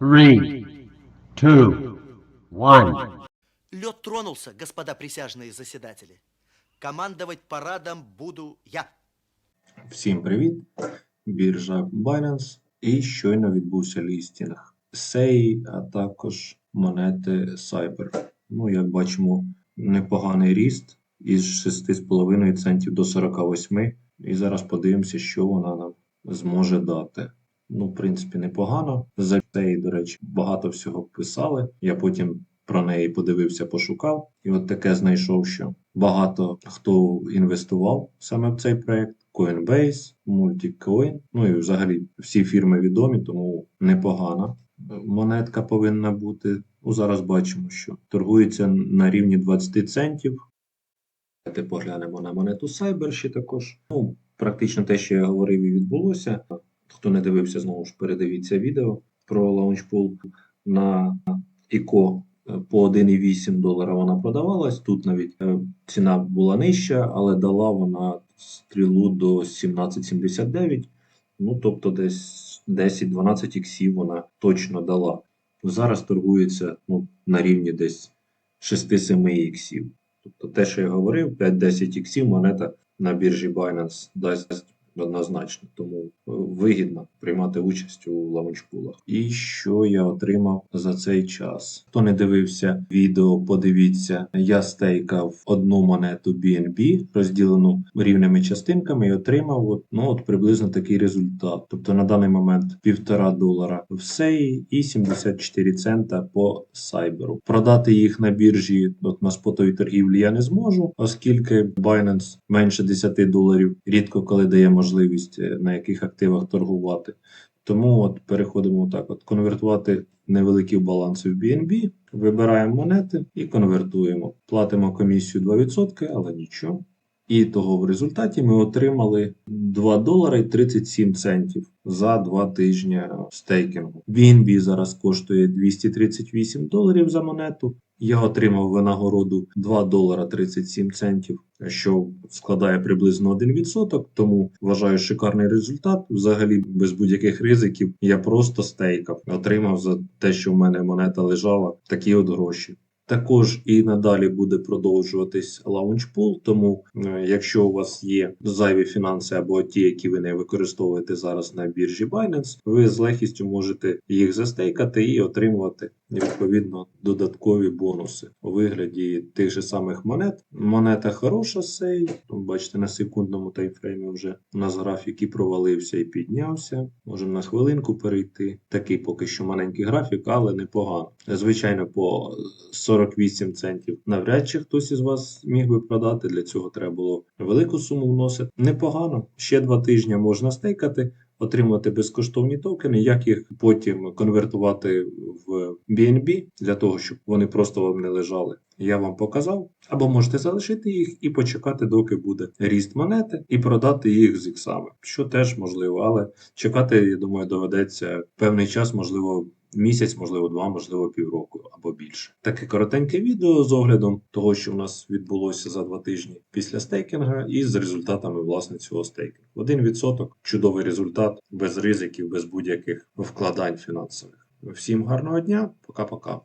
Three, two, one. Лед тронулся, господа присяжные заседатели. Командовать парадом буду я. Всім привіт! Біржа Binance і щойно відбувся лістінг SEI, а також монети Cyber. Ну, як бачимо, непоганий ріст із 6,5 центів до 48. І зараз подивимося, що вона нам зможе дати. Ну, в принципі, непогано. За SEI, до речі, багато всього писали. Я потім про неї подивився, пошукав. І от таке знайшов, що багато хто інвестував саме в цей проект. Coinbase, Multicoin, ну і взагалі всі фірми відомі, тому непогана монетка повинна бути. Ну, зараз бачимо, що торгується на рівні 20 центів. Давайте поглянемо на монету Cyber ще також. Ну, практично те, що я говорив, і відбулося. Хто не дивився, знову ж передивіться відео про лаунчпул на ICO по 1,8 долара вона продавалась. Тут навіть е, ціна була нижча, але дала вона стрілу до 17,79. Ну, тобто десь 10-12 іксів вона точно дала. Зараз торгується ну, на рівні десь 6-7 іксів. Тобто те, що я говорив, 5-10 іксів монета на біржі Binance дасть однозначно. Тому е, вигідно приймати участь у лаунчпулах. І що я отримав за цей час? Хто не дивився відео, подивіться. Я стейкав одну монету BNB, розділену рівними частинками, і отримав от, ну, от приблизно такий результат. Тобто на даний момент півтора долара в SEI і 74 цента по сайберу. Продати їх на біржі от на спотовій торгівлі я не зможу, оскільки Binance менше 10 доларів рідко коли дає можливість е, на яких активах торгувати. Тому от переходимо так: от конвертувати невеликі баланси в BNB, вибираємо монети і конвертуємо. Платимо комісію 2%, але нічого. І того в результаті ми отримали 2 долари 37 центів за 2 тижні стейкінгу. BNB зараз коштує 238 доларів за монету. Я отримав винагороду 2 долара 37 центів, що складає приблизно 1%, тому вважаю шикарний результат. Взагалі без будь-яких ризиків я просто стейкав, отримав за те, що в мене монета лежала, такі от гроші. Також і надалі буде продовжуватись лаунчпул, тому е, якщо у вас є зайві фінанси або ті, які ви не використовуєте зараз на біржі Binance, ви з легкістю можете їх застейкати і отримувати відповідно додаткові бонуси у вигляді тих же самих монет. Монета хороша сей. Бачите, на секундному таймфреймі вже у нас графік і провалився і піднявся. Можемо на хвилинку перейти. Такий поки що маленький графік, але непогано. Звичайно, по 48 центів навряд чи хтось із вас міг би продати. Для цього треба було велику суму вносити. Непогано. Ще два тижні можна стейкати. Отримати безкоштовні токени, як їх потім конвертувати в BNB для того, щоб вони просто вам не лежали. Я вам показав, або можете залишити їх і почекати, доки буде ріст монети, і продати їх з іксами, що теж можливо, але чекати, я думаю, доведеться певний час, можливо. Місяць, можливо, два, можливо, півроку або більше. Таке коротеньке відео з оглядом того, що в нас відбулося за два тижні після стейкінга, і з результатами власне цього стейкінгу. Один відсоток чудовий результат, без ризиків, без будь-яких вкладань фінансових. Всім гарного дня, пока-пока.